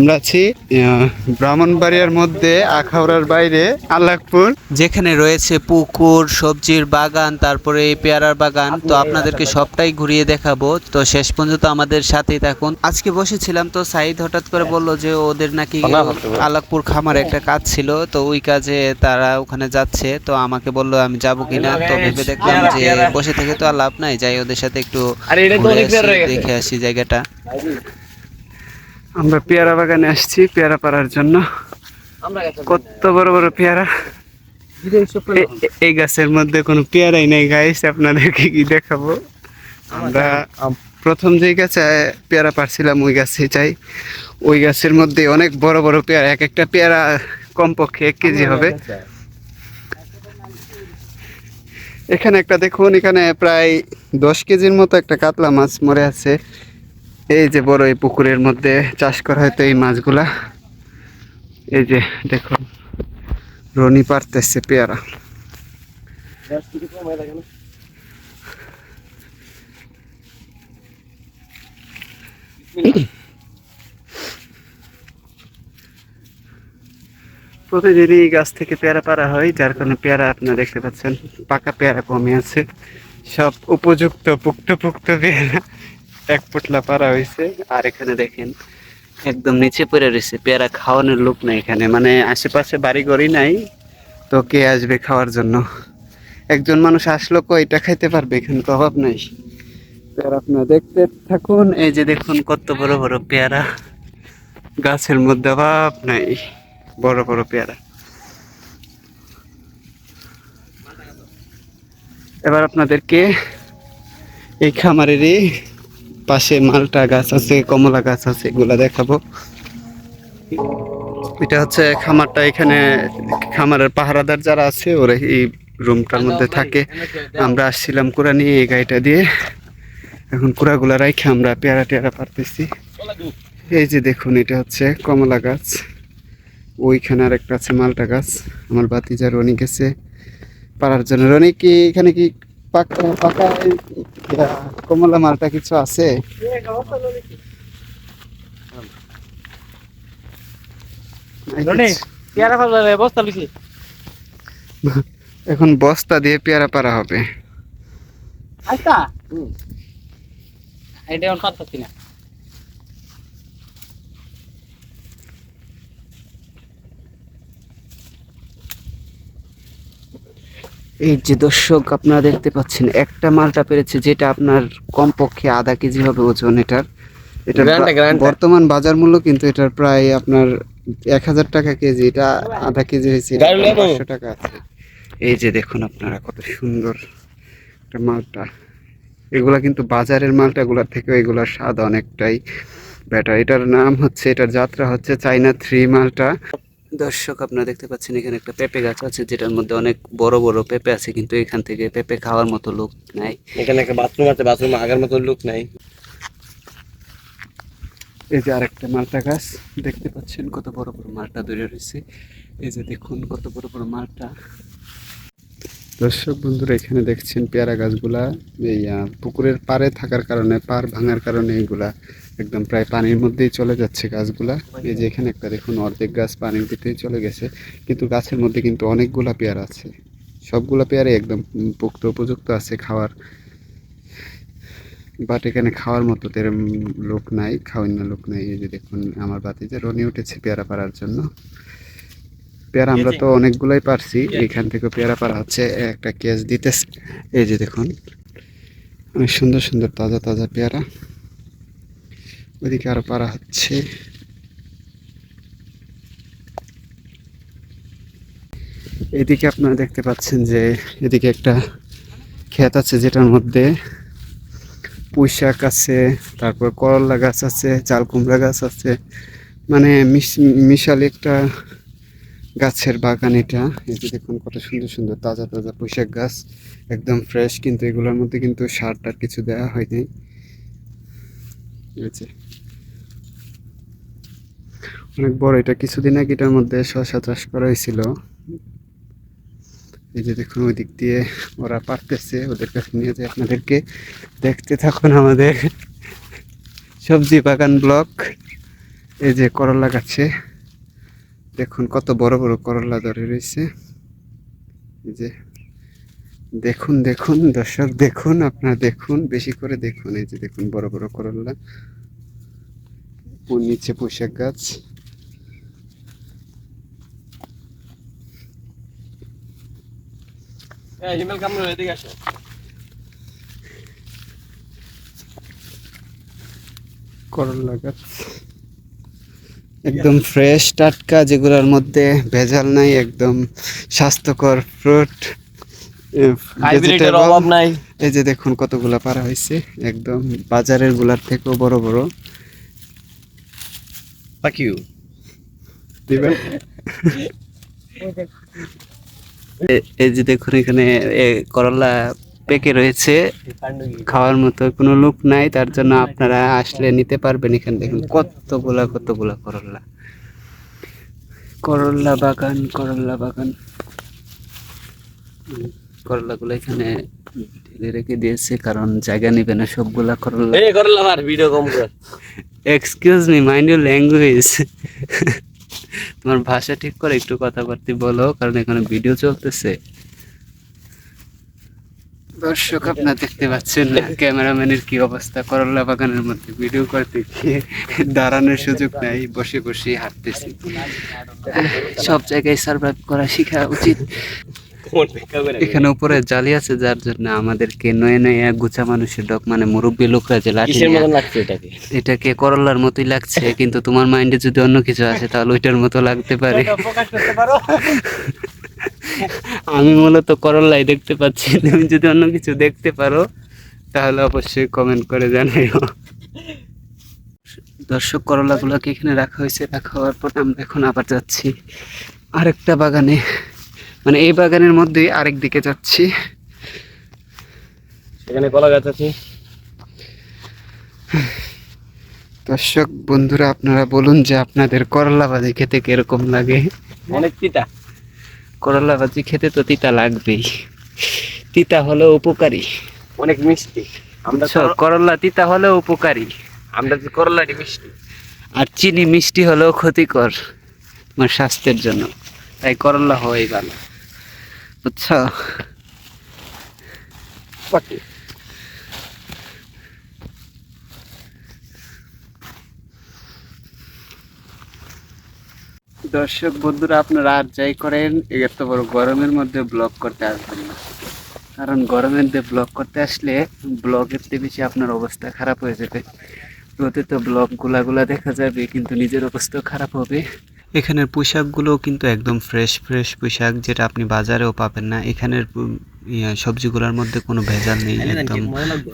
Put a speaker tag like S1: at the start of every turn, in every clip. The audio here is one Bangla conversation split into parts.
S1: আমরা আছি ব্রাহ্মণবাড়িয়ার মধ্যে আখাউড়ার বাইরে আল্লাহপুর।
S2: যেখানে রয়েছে পুকুর সবজির বাগান তারপরে পেয়ারার বাগান। তো আপনাদেরকে সবটাই ঘুরিয়ে দেখাবো। তো শেষ পর্যন্ত আমাদের সাথেই থাকুন। আজকে বসেছিলাম তো সাইদ হঠাৎ করে বলল যে ওদের নাকি আলাকপুর খামারে একটা কাজ ছিল। তো ওই কাজে তারা ওখানে যাচ্ছে। তো আমাকে বলল আমি যাব কিনা? তো ভেবে দেখলাম যে বসে থেকে তো আর লাভ নাই। যাই ওদের সাথে একটু। দেখে আসি জায়গাটা।
S1: আমরা পেয়ারা বাগানে আসছি পেয়ারা পাড়ার জন্য। কত বড় বড় পেয়ারা। এই গাছের মধ্যে কোনো পেয়ারাই নেই গাইস আপনাদেরকে কি দেখাবো? আমরা প্রথম যে গাছে পেয়ারা পারছিলাম ওই গাছে চাই ওই গাছের মধ্যে অনেক বড় বড় পেয়ারা এক একটা পেয়ারা কমপক্ষে এক কেজি হবে। এখানে একটা দেখুন এখানে প্রায় দশ কেজির মতো একটা কাতলা মাছ মরে আছে। এই যে বড় এই পুকুরের মধ্যে চাষ করা হয়তো এই মাছগুলা। এই যে দেখুন, রনি পারতেছে পেয়ারা। প্রতিদিনই এই গাছ থেকে পেয়ারা পারা হয়, যার কারণে পেয়ারা আপনারা দেখতে পাচ্ছেন, পাকা পেয়ারা কমে আছে। সব উপযুক্ত, পুক্ত পুক্ত পেয়ারা। এক পোটলা পারা হয়েছে আর এখানে দেখেন, একদম নিচে পড়ে রয়েছে পেয়ারা খাওয়ানোর লোক নাই এখানে। মানে আশেপাশে বাড়ি ঘরই নাই, তো কে আসবে খাওয়ার জন্য? একজন মানুষ আসলো কয়টা খাইতে পারবে? এখানে তো অভাব নাই। পেয়ারা আপনারা দেখতে থাকুন, এই যে দেখুন কত বড় বড় পেয়ারা। গাছের মধ্যে অভাব নাই, বড় বড় পেয়ারা। এবার আপনাদেরকে এই খামারেরই পাশে মালটা গাছ আছে কমলা গাছ আছে এগুলা দেখাবো। এটা হচ্ছে খামারটা এখানে খামারের পাহারাদার যারা আছে ওরা এই রুমটার মধ্যে থাকে। আমরা আসছিলাম কুড়া নিয়ে এই গাড়িটা দিয়ে। এখন কুড়াগুলা রাইখে আমরা পেয়ারা টেয়ারা পারতেছি এই যে দেখুন এটা হচ্ছে কমলা গাছ। ওইখানে আর একটা আছে মালটা গাছ। আমার বাতিজা রনি গেছে। পাড়ার জন্য। রনি কি এখানে কি পাকা পাকা? কমলা মালটা কিছু আছে? এখন বস্তা দিয়ে পেয়ারা পারা হবে।
S3: আচ্ছা। এটা এখন পারতাছি না।
S1: এই যে দর্শক আপনারা দেখতে পাচ্ছেন একটা মালটা পেরেছে যেটা আপনার কমপক্ষে আধা কেজি হবে ওজন এটার। এটা। বর্তমান বাজার মূল্য কিন্তু এটার প্রায় আপনার এক হাজার টাকা কেজি এটা আধা কেজি হয়েছে। পাঁচশো টাকা আছে। এই যে দেখুন আপনারা কত সুন্দর একটা মালটা। এগুলা কিন্তু বাজারের মালটা এগুলার থেকে এগুলার স্বাদ অনেকটাই বেটার এটার নাম হচ্ছে এটার যাত্রা হচ্ছে চাইনা থ্রি মালটা। দর্শক আপনারা দেখতে পাচ্ছেন এখানে একটা পেঁপে গাছ আছে যেটার মধ্যে অনেক বড় বড় পেঁপে আছে কিন্তু এখান থেকে পেঁপে খাওয়ার মতো লোক নাই।
S3: এখানে একটা বাথরুম আছে বাথরুম আগের মতো লোক নাই।
S1: এই যে আরেকটা মালটা গাছ দেখতে পাচ্ছেন কত বড় বড় মালটা ধরে রয়েছে। এই যে দেখুন কত বড় বড় মালটা। দর্শক বন্ধুরা এখানে দেখছেন পেয়ারা গাছগুলা এই পুকুরের পাড়ে থাকার কারণে পাড় ভাঙার কারণে এইগুলা একদম প্রায় পানির মধ্যেই চলে যাচ্ছে গাছগুলা। এই যে এখানে একটা দেখুন অর্ধেক গাছ পানির ভিতরেই চলে গেছে কিন্তু গাছের মধ্যে কিন্তু অনেকগুলা পেয়ারা আছে। সবগুলা পেয়ারে একদম পুক্ত উপযুক্ত আছে খাওয়ার। বাট এখানে খাওয়ার মতো তেরম লোক নাই খাওয়ার না লোক নাই। এই যে দেখুন আমার বাতিতে রনি উঠেছে পেয়ারা পাড়ার জন্য। পেয়ারা আমরা তো অনেকগুলাই পারছি এখান থেকে পেয়ারা পাড়া হচ্ছে একটা কেস দিতেছে। এই যে দেখুন অনেক সুন্দর সুন্দর তাজা তাজা পেয়ারা। ওইদিকে আরও পাড়া হচ্ছে। এদিকে আপনারা দেখতে পাচ্ছেন যে এদিকে একটা ক্ষেত আছে যেটার মধ্যে পুঁই শাক আছে, তারপর করলা গাছ আছে, চাল কুমড়া গাছ আছে। মানে মিশ- মিশালি একটা গাছের বাগান এটা। যে দেখুন কত সুন্দর সুন্দর তাজা তাজা পুঁই শাক গাছ, একদম ফ্রেশ কিন্তু এগুলোর মধ্যে কিন্তু সার টার কিছু দেওয়া হয়নি। এই যে অনেক বড়। এটা কিছুদিন আগে এটার মধ্যে শশা চাষ করা হয়েছিল। এই যে দেখুন, ওই দিক দিয়ে ওরা পারতেছে। ওদের কাছে নিয়ে যে আপনাদেরকে। দেখতে থাকুন আমাদের সবজি বাগান ব্লক। এই যে করলা গাছে। দেখুন, কত বড় বড় করলা ধরে রয়েছে। এই যে দেখুন দেখুন, দর্শক, দেখুন, আপনারা দেখুন, বেশি করে দেখুন। এই যে দেখুন, বড় বড় করলা। ওর নিচে পোশাক গাছ।
S3: হিমেল কামড় এদিকে আসো।
S1: করলা গাছ। একদম ফ্রেশ টাটকা যেগুলোর মধ্যে ভেজাল নাই একদম স্বাস্থ্যকর ফ্রুট
S3: অভাব নাই।
S1: এই যে দেখুন কতগুলা পারা হয়েছে একদম বাজারেরগুলার থেকেও বড় বড়। দিবেন? এই যে দেখুন এখানে এ, করলা পেকে রয়েছে। খাওয়ার মতো কোনো লোক নাই তার জন্য আপনারা আসলে নিতে পারবেন এখানে দেখুন কতগুলা কতগুলা করলা। করলা বাগান করলা বাগান। করলাগুলো এখানে ঢেলে রেখে দিয়েছে কারণ জায়গা নেবে না সবগুলা করলা।
S3: এই করলা আমার ভিডিও কম কর।
S1: Excuse me mind your language তোমার ভাষা ঠিক করে একটু কথাবার্তি বলো, কারণ এখানে ভিডিও চলতেছে। দর্শক আপনার দেখতে পাচ্ছেন না, ক্যামেরাম্যানের কি অবস্থা? করলা বাগানের মধ্যে ভিডিও করতে গিয়ে দাঁড়ানোর সুযোগ নাই, বসে বসে হাঁটতেছি। সব জায়গায় সার্ভাইভ করা শেখা উচিত। এখানে উপরে জালি আছে যার জন্য আমাদেরকে নয়ে নয়ে গুছা মানুষের ডক মানে মুরব্বী লোকরা যে লাঠি
S3: এটাকে?
S1: এটাকে করলার মতোই লাগছে কিন্তু তোমার মাইন্ডে যদি অন্য কিছু আসে তাহলে ওইটার মতো লাগতে পারে।
S3: প্রকাশ করতে পারো।
S1: আমি মূলত করলাই দেখতে পাচ্ছি তুমি যদি অন্য কিছু দেখতে পারো তাহলে অবশ্যই কমেন্ট করে জানাইও। দর্শক করলাগুলোকে এখানে রাখা হয়েছে রাখা হওয়ার পর আমরা এখন আবার যাচ্ছি আরেকটা বাগানে। মানে এই বাগানের মধ্যেই আরেক দিকে যাচ্ছি।
S3: এখানে কলা গাছ আছে।
S1: দর্শক বন্ধুরা আপনারা বলুন যে আপনাদের করলা ভাজি খেতে কীরকম লাগে?
S3: অনেক তিতা।
S1: করলা ভাজি খেতে তো তিতা লাগবেই। তিতা হলেও উপকারী।
S3: অনেক মিষ্টি। আমরা
S1: বুঝছ? করলা তিতা হলেও উপকারী।
S3: আমরা যে করলাটি মিষ্টি।
S1: আর চিনি মিষ্টি হলেও ক্ষতিকর। তোমার স্বাস্থ্যের জন্য। তাই করলা হওয়াই ভালো। বুঝছ
S3: পাখি
S1: দর্শক বন্ধুরা আপনারা আর যাই করেন এত বড় গরমের মধ্যে ব্লগ করতে আসবেন না। কারণ গরমের মধ্যে ব্লগ করতে আসলে ব্লগের চেয়ে বেশি আপনার অবস্থা খারাপ হয়ে যাবে। রোদে তো ব্লগ গুলাগুলা দেখা যাবে কিন্তু নিজের অবস্থাও খারাপ হবে।
S2: এখানের পোশাকগুলো কিন্তু একদম ফ্রেশ ফ্রেশ পোশাক যেটা আপনি বাজারেও পাবেন না। এখানের সবজিগুলোর মধ্যে কোনো ভেজাল নেই একদম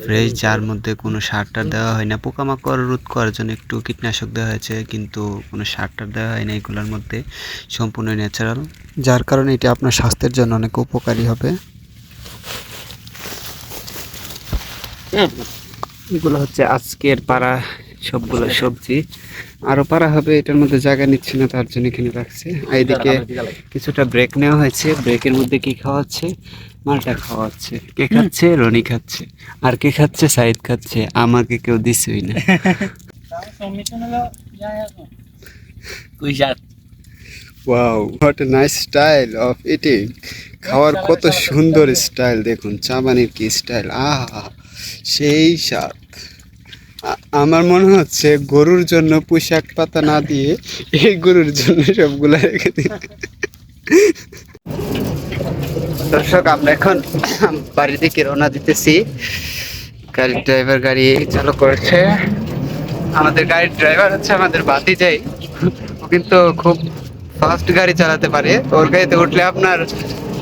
S2: ফ্রেশ যার মধ্যে কোনো সার টার দেওয়া হয় না। পোকামাকড় রোধ করার জন্য একটু কীটনাশক দেওয়া হয়েছে কিন্তু কোনো সার টার দেওয়া হয় না এগুলোর মধ্যে। সম্পূর্ণ ন্যাচারাল
S1: যার কারণে এটা আপনার স্বাস্থ্যের জন্য অনেক উপকারী হবে। এগুলো হচ্ছে আজকের পাড়া সবগুলো সবজি। আরও পারা হবে এটার মধ্যে জায়গা নিচ্ছে না তার জন্য এখানে রাখছে। এইদিকে কিছুটা ব্রেক নেওয়া হয়েছে। ব্রেকের মধ্যে কি খাওয়া হচ্ছে মালটা খাওয়া হচ্ছে কে খাচ্ছে? রনি খাচ্ছে। আর কে খাচ্ছে? সাইদ খাচ্ছে। আমাকে কেউ দিছেই না।
S3: কুই শাক
S1: wow what a nice style of eating খাওয়ার কত সুন্দর স্টাইল দেখুন চাবানির কি স্টাইল আহা সেই স্বাদ। আ- আমার মনে হচ্ছে গরুর জন্য পোশাক পাতা না দিয়ে এই গরুর জন্য সবগুলা রেখে দিই। দর্শক, আমরা এখন বাড়ি থেকে রওনা দিতেছি। গাড়ির ড্রাইভার গাড়ি চালু করেছে। আমাদের গাড়ির ড্রাইভার হচ্ছে আমাদের বাতি যাই ও কিন্তু খুব ফাস্ট গাড়ি চালাতে পারে। ওর গাড়িতে উঠলে আপনার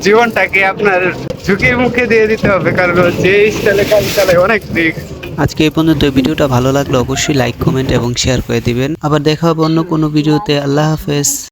S1: জীবনটাকে আপনার ঝুঁকির মুখে দিয়ে দিতে হবে। কারণ ও যে স্টাইলে গাড়ি চালায়, অনেক দিক
S2: আজকে এই পর্যন্ত ভিডিওটা ভালো লাগলে অবশ্যই লাইক কমেন্ট এবং শেয়ার করে দিবেন। আবার দেখা হবে অন্য কোনো ভিডিওতে। আল্লাহ হাফেজ।